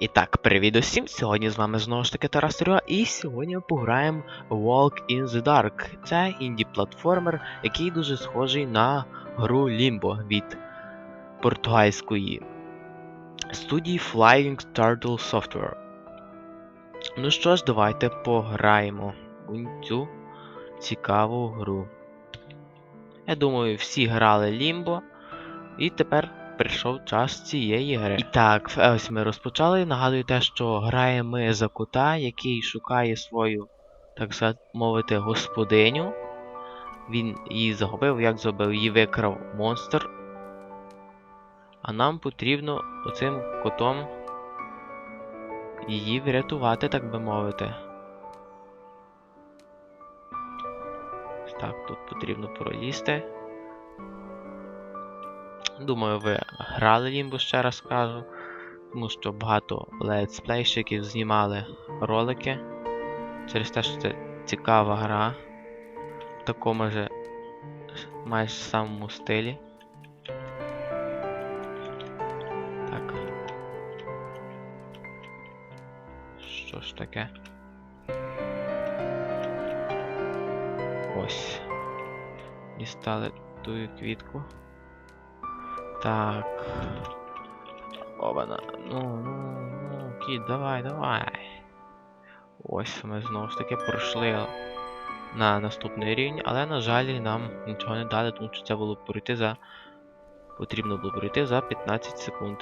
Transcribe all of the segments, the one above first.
І так, привіт усім! Сьогодні з вами знову ж таки Тарас Терюа, і сьогодні ми пограємо Walk in the Dark. Це інді-платформер, який дуже схожий на гру Limbo від португальської студії Flying Turtle Software. Ну що ж, давайте пограємо у цю цікаву гру. Я думаю, всі грали Limbo, і тепер прийшов час цієї гри. І так, ось ми розпочали. Нагадую те, що граємо ми за кота, який шукає свою, так мовити, господиню. Він її загубив, як зробив, її викрав монстр. А нам потрібно оцим котом її врятувати, так би мовити. Так, тут потрібно пролізти. Думаю, ви грали Лімбо, ще раз кажу. Тому що багато летсплейщиків знімали ролики. Через те, що це цікава гра. В такому же майже самому стилі. Так. Що ж таке? Ось. Дістали ту квітку. Так. Обана. Ну, ну, ну, кіт, давай, давай. Ось ми знову ж таки пройшли на наступний рівень, але, на жаль, нам нічого не дали, тому що це було пройти за. Потрібно було пройти за 15 секунд.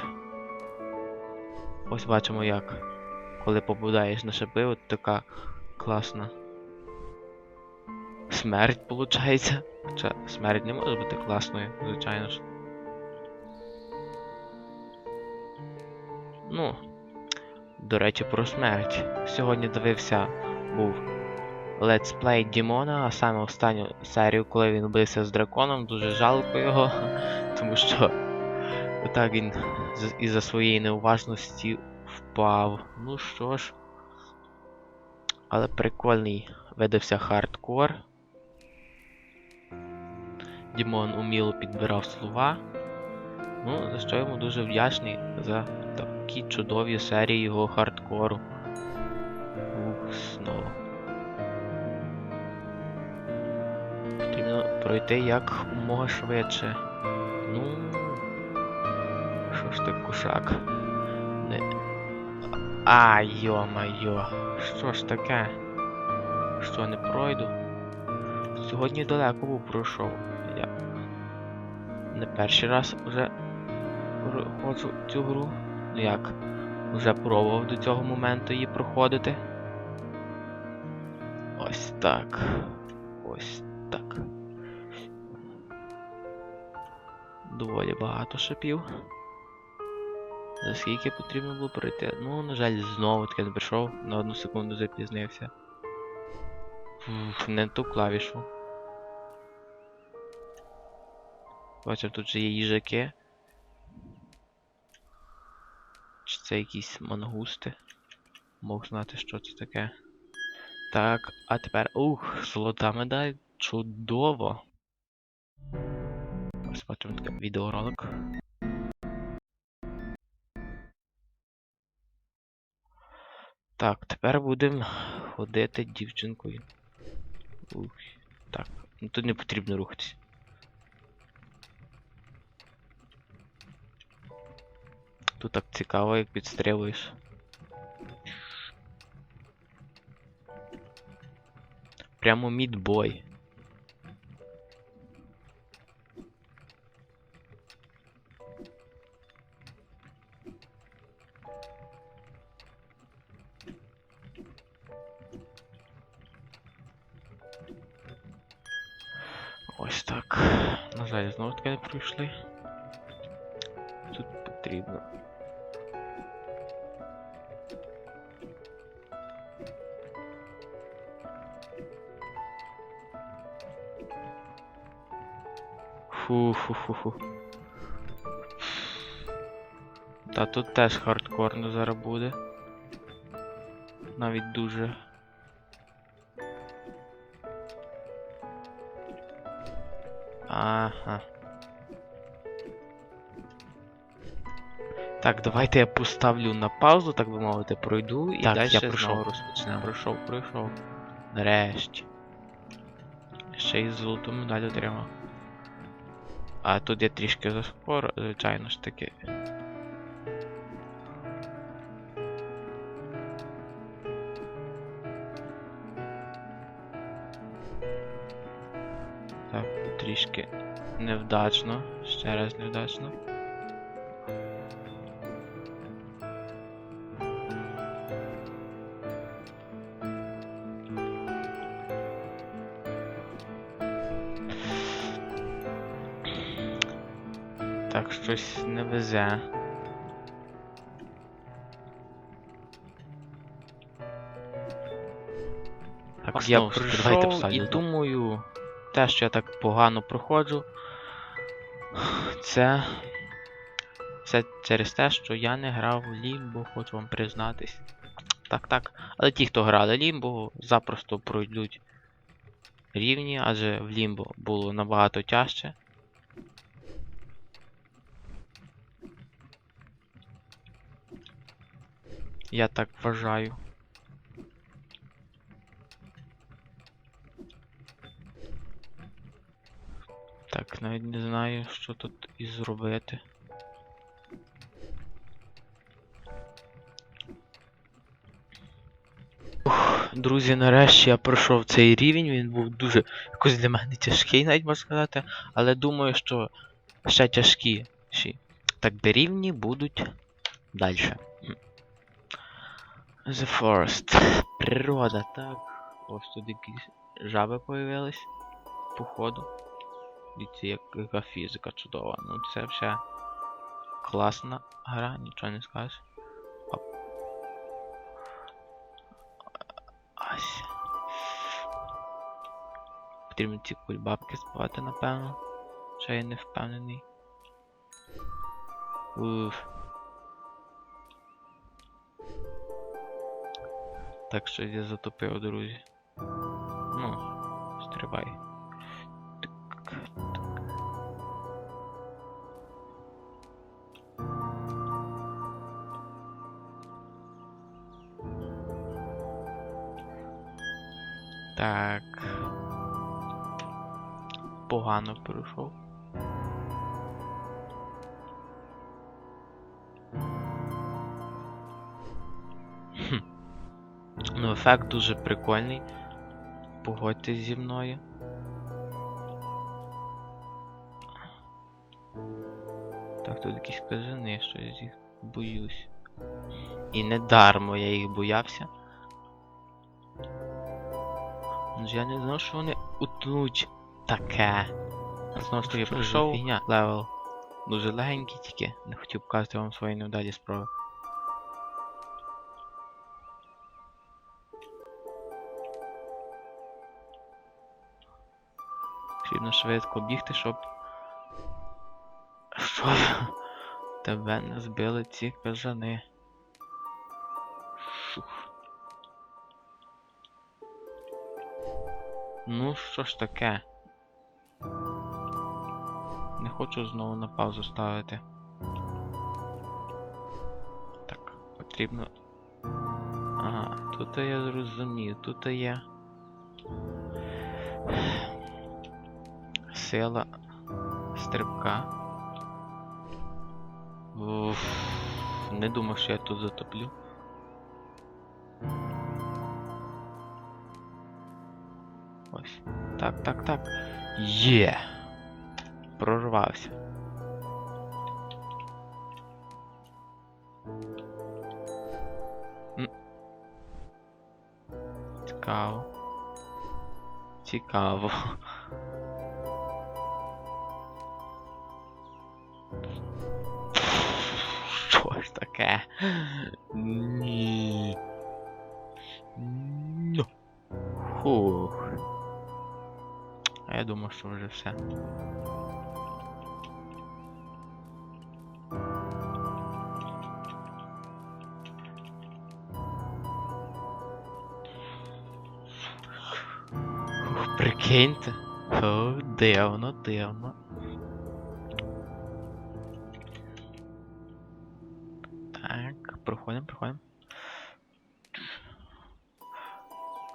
Ось бачимо як. Коли попадаєш на шипи, от така класна. Смерть, виходить. Хоча смерть не може бути класною, звичайно ж. Ну, до речі, про смерть. Сьогодні дивився був Play Дімона, а саме останню серію, коли він бився з драконом, дуже жалко його, тому що отак він із-за своєї неуважності впав. Ну що ж. Але прикольний видався хардкор. Дімон уміло підбирав слова. Ну, за що йому дуже вдячний за такі чудові серії його хардкору. Ух, знову. Потрібно пройти як умога швидше. Ну. Що ж ти кушак? Не. А, йо-майо. Що ж таке? Що не пройду? Сьогодні далеко був пройшов. Я не перший раз вже проходжу цю гру. Ну як? Вже пробував до цього моменту її проходити. Ось так. Ось так. Доволі багато шипів. За скільки потрібно було пройти? Ну, на жаль, знову таки не прийшов, на одну секунду запізнився. Фух, не ту клавішу. Бачив, тут же є їжаки. Чи це якісь мангусти? Мог знати, що це таке. Так, а тепер. Ух, золота медаль. Чудово! Бачимо таке відеоролик. Так, тепер будемо ходити дівчинкою. Ух, так, ну тут не потрібно рухатись. Тут так цікаво, як підстрілуєш. Прямо мідбой. Фу-фу-фу-фу. Та тут теж хардкорно зараз буде. Навіть дуже. Ага. Так, давайте я поставлю на паузу, так би мовити, пройду і Так, далі я пройшов. розпочнемо. Пройшов, пройшов. Нарешті. Ще й золоту медаль отримав. А тут я трішки заспор, звичайно ж таки. Так, трішки невдачно. Ще раз невдачно. Щось не везе. Так, я прийшов і думаю, те, що я так погано проходжу, це все через те, що я не грав в Лімбо, хочу вам признатись. Так, так. Але ті, хто грали Лімбо, запросто пройдуть рівні, адже в Лімбо було набагато тяжче. Я так вважаю. Так, навіть не знаю, що тут і зробити. Ух, друзі, нарешті я пройшов цей рівень, він був дуже якось для мене тяжкий, навіть можна сказати, але думаю, що ще тяжкіші. Так би рівні будуть далі. The Forest. Природа, так. Ось тут якісь жаби появились. Походу. Дивіться, як, яка фізика чудова. Ну це вже класна гра, нічого не скажеш. Оп. Ось. Потрібно ці кульбабки збивати, напевно. Що я не впевнений. Уф. Так що я затопив, друзі. Ну, стрибай. Так, так. Погано пройшов. Ну, ефект дуже прикольний. Погодьтесь зі мною. Так, тут якісь кажани, що я їх боюсь. І не дармо я їх боявся. Ну, Я не знав, що вони утнуть таке. Знову ж таки, пройшов левел. Дуже легенький тільки. Не хотів показати вам свої невдалі справи. Потрібно швидко бігти, щоб. Що? Тебе не збили ці кажани. Шух. Ну, що ж таке? Не хочу знову на паузу ставити. Так, потрібно. Ага, тут я зрозумів, тут є. Сила стрибка. Уф, не думав, що я тут затоплю. Ось. Так, так, так. Є. Прорвався. Цікаво. Цікаво. Що ж таке? Ні. Ну. Фух. А я думав, що вже все. Ух, Прикиньте. О, дивно, дивно. Проходимо, проходимо.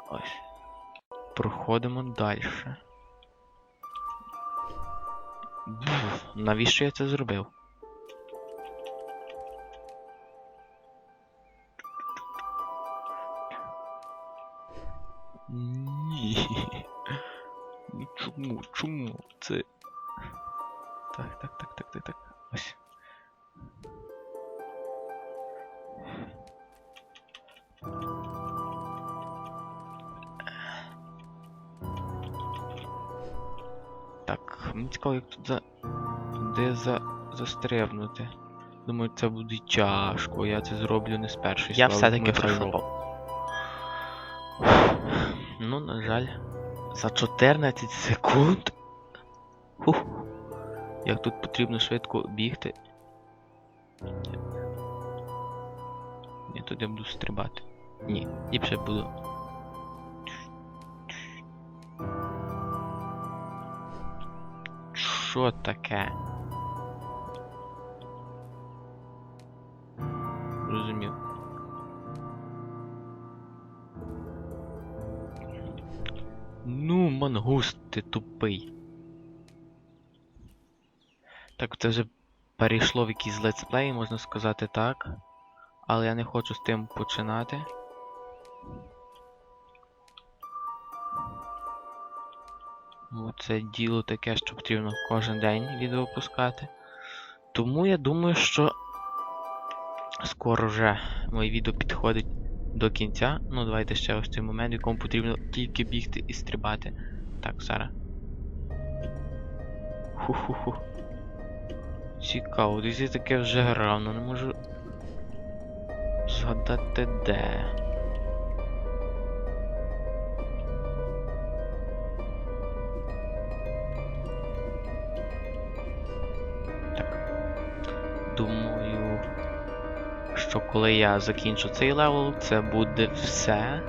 Ось. Проходимо далі. Навіщо я це зробив? Ні. Чому? Чому? Це. Так, так, так, Так, мені цікаво, як тут за. Де за. застрибнути. Думаю, це буде тяжко, я це зроблю не з першої Я все-таки тому. Ну, на жаль. За 14 секунд. Хух. Як тут потрібно швидко бігти. Ні, тут я буду стрибати. Ні, ліпше буду. Що таке? Розумів. Ну, мангуст, ти тупий. Так, це вже перейшло в якийсь летсплей, можна сказати так. Але я не хочу з тим починати. Ну, це діло таке, що потрібно кожен день відео пускати. Тому я думаю, що скоро вже моє відео підходить до кінця. Ну, давайте ще ось цей момент, в якому потрібно тільки бігти і стрибати. Так, зараз. Ху-ху-ху. Цікаво, десь я таке вже грав, але не можу згадати де. Думаю, що коли я закінчу цей левел, це буде все.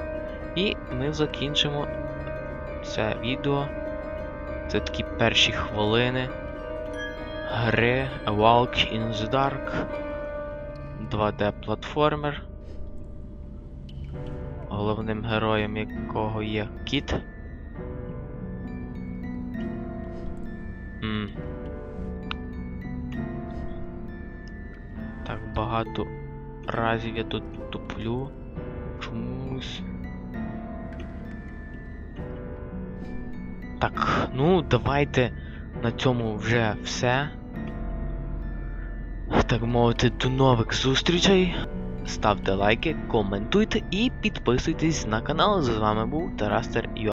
І ми закінчимо це відео. Це такі перші хвилини гри Walk in the Dark 2D платформер. Головним героєм якого є кіт. Так багато разів я тут туплю. Чомусь. Так, ну давайте на цьому вже все. Так мовити, до нових зустрічей. Ставте лайки, коментуйте і підписуйтесь на канал. З вами був Тарастер Йо.